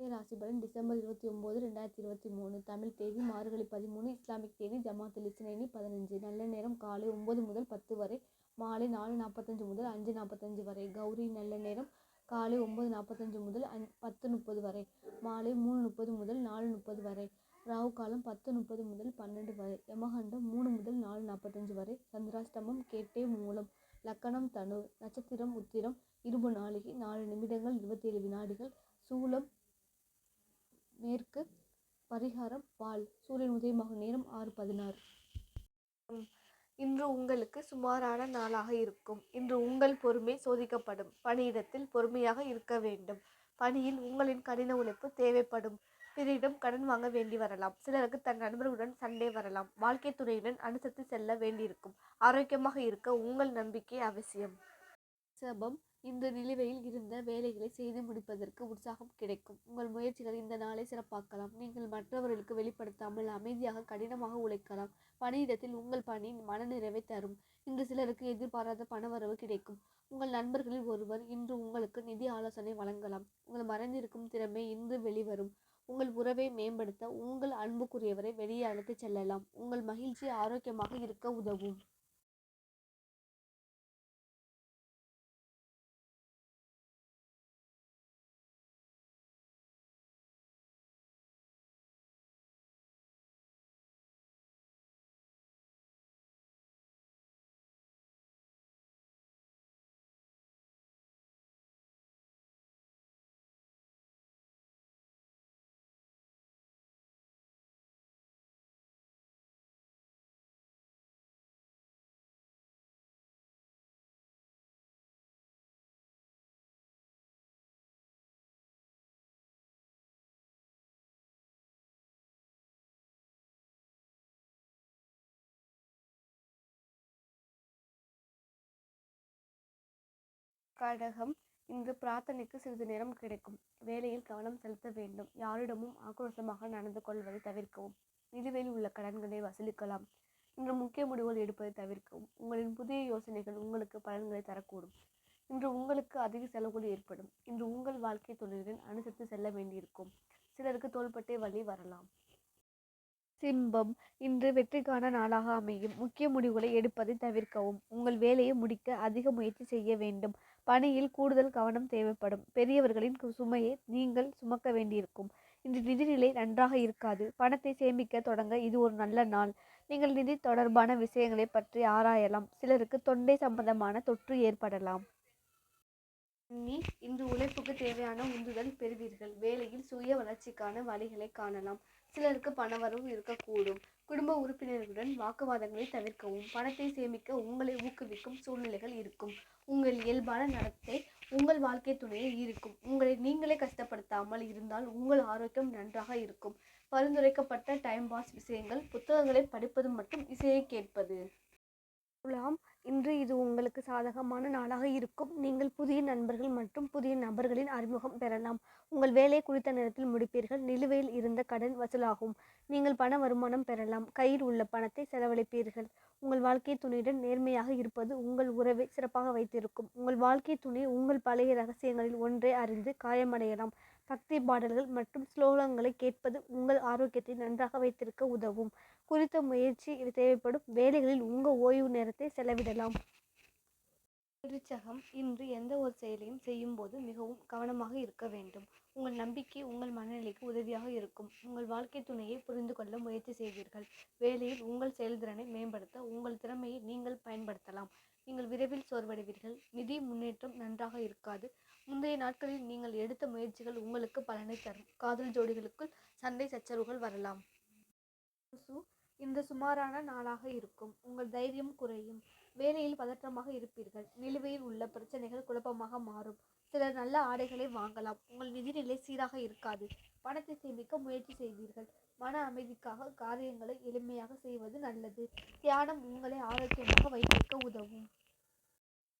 ராசி பலன் டிசம்பர் இருபத்தி ஒம்பது ரெண்டாயிரத்தி இருபத்தி மூணு. தமிழ் தேதி மார்கழி பதிமூணு இஸ்லாமிக் தேதி ஜமாத்துல் இஸ்னேனி பதினஞ்சு. நல்ல நேரம் காலை ஒம்பது முதல் பத்து வரை மாலை நாலு நாற்பத்தஞ்சு முதல் அஞ்சு நாற்பத்தஞ்சு வரை. கௌரி நல்ல நேரம் காலை ஒம்பது நாற்பத்தஞ்சு முதல் அஞ் பத்து முப்பது வரை. மாலை மூணு முப்பது முதல் நாலு முப்பது வரை. ராகு காலம் பத்து முப்பது முதல் பன்னெண்டு வரை. யமகண்டம் மூணு முதல் நாலு நாற்பத்தஞ்சு வரை. சந்திராஷ்டமம் கேட்டே மூலம். லக்கணம் தனு நட்சத்திரம் உத்திரம் இருபு நாளிகை நாலு நிமிடங்கள் இருபத்தேழு வினாடிகள் சூலம் மேற்கு பரிகாரம் பால். சூரியன் உதயமாகும் நேரம் ஆறு பதினாறு. இன்று உங்களுக்கு சுமாரான நாளாக இருக்கும். இன்று உங்கள் பொறுமை சோதிக்கப்படும். பணியிடத்தில் பொறுமையாக இருக்க வேண்டும். பணியில் உங்களின் கடின உழைப்பு தேவைப்படும். பிறரிடம் கடன் வாங்க வேண்டி வரலாம். சிலருக்கு தன் நண்பர்களுடன் சண்டை வரலாம். வாழ்க்கை துறையுடன் அனுசரித்து செல்ல வேண்டியிருக்கும். ஆரோக்கியமாக இருக்க உங்கள் நம்பிக்கை அவசியம். சபம் இந்த நிலுவையில் இருந்த வேலைகளை செய்து முடிப்பதற்கு உற்சாகம் கிடைக்கும். உங்கள் முயற்சிகள் இந்த நாளை சிறப்பாக்கலாம். நீங்கள் மற்றவர்களுக்கு வெளிப்படுத்தாமல் அமைதியாக கடினமாக உழைக்கலாம். பணியிடத்தில் உங்கள் பணி மனநிறைவை தரும். இன்று சிலருக்கு எதிர்பாராத பணவரவு கிடைக்கும். உங்கள் நண்பர்களில் ஒருவர் இன்று உங்களுக்கு நிதி ஆலோசனை வழங்கலாம். உங்கள் மறைந்திருக்கும் திறமை இன்று வெளிவரும். உங்கள் உறவை மேம்படுத்த உங்கள் அன்புக்குரியவரை வெளியே அழைத்துச் செல்லலாம். உங்கள் மகிழ்ச்சி ஆரோக்கியமாக இருக்க உதவும். கடகம் இங்கு பிரார்த்தனைக்கு சிறிது நேரம் கிடைக்கும். வேலையில் கவனம் செலுத்த வேண்டும். யாரிடமும் ஆக்ரோஷமாக நடந்து கொள்வதை தவிர்க்கவும். நிலுவையில் உள்ள கடன்களை வசூலிக்கலாம். இன்று முக்கிய முடிவுகள் எடுப்பதை தவிர்க்கவும். உங்களின் புதிய யோசனைகள் உங்களுக்கு பலன்களை தரக்கூடும். இன்று உங்களுக்கு அதிக செலவுகள் ஏற்படும். இன்று உங்கள் வாழ்க்கை துணையுடன் அனுசரித்து செல்ல வேண்டியிருக்கும். சிலருக்கு தோள்பட்டை வழி வரலாம். சிம்பம் இன்று வெற்றிக்கான நாளாக அமையும். முக்கிய முடிவுகளை எடுப்பதை தவிர்க்கவும். உங்கள் வேலையை முடிக்க அதிக முயற்சி செய்ய வேண்டும். பணியில் கூடுதல் கவனம் தேவைப்படும். பெரியவர்களின் சுமையை நீங்கள் சுமக்க வேண்டியிருக்கும். இன்று நிதிநிலை நன்றாக இருக்காது. பணத்தை சேமிக்க தொடங்க இது ஒரு நல்ல நாள். நீங்கள் நிதி தொடர்பான விஷயங்களை பற்றி ஆராயலாம். சிலருக்கு தொண்டை சம்பந்தமான தொற்று ஏற்படலாம். நீ இன்று உழைப்புக்கு தேவையான உந்துதல் பெறுவீர்கள். வேலையில் சுய வளர்ச்சிக்கான வழிகளை காணலாம். சிலருக்கு பணவரவு இருக்கக்கூடும். குடும்ப உறுப்பினர்களுடன் வாக்குவாதங்களை தவிர்க்கவும் பணத்தை சேமிக்க உங்களை ஊக்குவிக்கும் சூழ்நிலைகள் இருக்கும். உங்கள் இயல்பான நடத்தை உங்கள் வாழ்க்கை துணையை ஈர்க்கும். உங்களை நீங்களே கஷ்டப்படுத்தாமல் இருந்தால் உங்கள் ஆரோக்கியம் நன்றாக இருக்கும். பரிந்துரைக்கப்பட்ட டைம் பாஸ் விஷயங்கள் புத்தகங்களை படிப்பது மற்றும் இசையை கேட்பது. துலாம் இன்று இது உங்களுக்கு சாதகமான நாளாக இருக்கும். நீங்கள் புதிய நண்பர்கள் மற்றும் புதிய நபர்களின் அறிமுகம் பெறலாம். உங்கள் வேலை குறித்த நேரத்தில் முடிப்பீர்கள். நிலுவையில் இருந்த கடன் வசூலாகும். நீங்கள் பண வருமானம் பெறலாம். கையில் உள்ள பணத்தை செலவழிப்பீர்கள். உங்கள் வாழ்க்கை துணையுடன் நேர்மையாக இருப்பது உங்கள் உறவை சிறப்பாக வைத்திருக்கும். உங்கள் வாழ்க்கை துணை உங்கள் பழைய ரகசியங்களில் ஒன்றை அறிந்து காயமடையலாம். பக்தி பாடல்கள் மற்றும் ஸ்லோகங்களை கேட்பது உங்கள் ஆரோக்கியத்தை நன்றாக வைத்திருக்க உதவும். குறித்த முயற்சி தேவைப்படும் வேலைகளில் உங்கள் ஓய்வு நேரத்தை செலவிடலாம். திருச்சகம் இன்று எந்த ஒரு செயலையும் செய்யும்போது மிகவும் கவனமாக இருக்க வேண்டும். உங்கள் நம்பிக்கை உங்கள் மனநிலைக்கு உதவியாக இருக்கும். உங்கள் வாழ்க்கை துணையை புரிந்து கொள்ள முயற்சி செய்வீர்கள். வேலையில் உங்கள் செயல்திறனை மேம்படுத்த உங்கள் திறமையை நீங்கள் பயன்படுத்தலாம். நீங்கள் விரைவில் சோர்வடைவீர்கள். நிதி முன்னேற்றம் நன்றாக இருக்காது. முந்தைய நாட்களில் நீங்கள் எடுத்த முயற்சிகள் உங்களுக்கு பலனை தரும். காதல் ஜோடிகளுக்குள் சண்டை சச்சரவுகள் வரலாம். இன்று இந்த சுமாரான நாளாக இருக்கும். உங்கள் தைரியம் குறையும். வேலையில் பதற்றமாக இருப்பீர்கள். நிலுவையில் உள்ள பிரச்சனைகள் குழப்பமாக மாறும். சிலர் நல்ல ஆடைகளை வாங்கலாம். உங்கள் நிதிநிலை சீராக இருக்காது. பணத்தை சேமிக்க முயற்சி செய்வீர்கள். மன அமைதிக்காக காரியங்களை எளிமையாக செய்வது நல்லது. தியானம் உங்களை ஆரோக்கியமாக வைத்திருக்க உதவும்.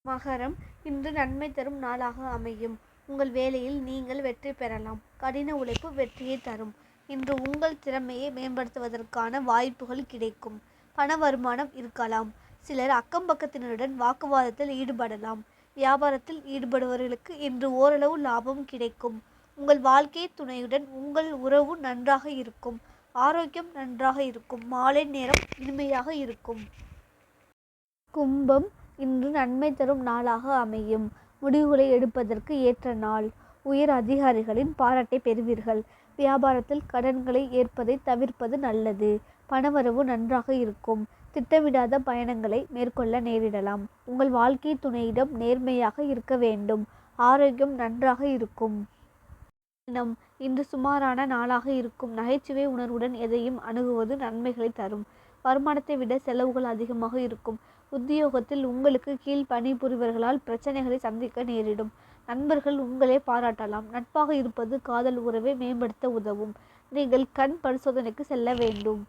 மகரம் இன்று நன்மை தரும் நாளாக அமையும். உங்கள் வேலையில் நீங்கள் வெற்றி பெறலாம். கடின உழைப்பு வெற்றியை தரும். இன்று உங்கள் திறமையை மேம்படுத்துவதற்கான வாய்ப்புகள் கிடைக்கும். பண வருமானம் இருக்கலாம். சிலர் அக்கம் பக்கத்தினருடன் வாக்குவாதத்தில் ஈடுபடலாம். வியாபாரத்தில் ஈடுபடுபவர்களுக்கு இன்று ஓரளவு லாபம் கிடைக்கும். உங்கள் வாழ்க்கை துணையுடன் உங்கள் உறவு நன்றாக இருக்கும். ஆரோக்கியம் நன்றாக இருக்கும். மாலை நேரம் இனிமையாக இருக்கும். கும்பம் இன்று நன்மை தரும் நாளாக அமையும். முடிவுகளை எடுப்பதற்கு ஏற்ற நாள். உயர் அதிகாரிகளின் பாராட்டை பெறுவீர்கள். வியாபாரத்தில் கடன்களை ஏற்பதை தவிர்ப்பது நல்லது. பணவரவு நன்றாக இருக்கும். திட்டமிடாத பயணங்களை மேற்கொள்ள நேரிடலாம். உங்கள் வாழ்க்கை துணையிடம் நேர்மையாக இருக்க வேண்டும். ஆரோக்கியம் நன்றாக இருக்கும். இனம் இன்று சுமாரான நாளாக இருக்கும். நகைச்சுவை உணர்வுடன் எதையும் அணுகுவது நன்மைகளை தரும். வருமானத்தை விட செலவுகள் அதிகமாக இருக்கும். உத்தியோகத்தில் உங்களுக்கு கீழ் பணிபுரிவர்களால் பிரச்சனைகளை சந்திக்க நேரிடும். நண்பர்கள் உங்களே பாராட்டலாம். நட்பாக இருப்பது காதல் உறவை மேம்படுத்த உதவும். நீங்கள் கண் பரிசோதனைக்கு செல்ல வேண்டும்.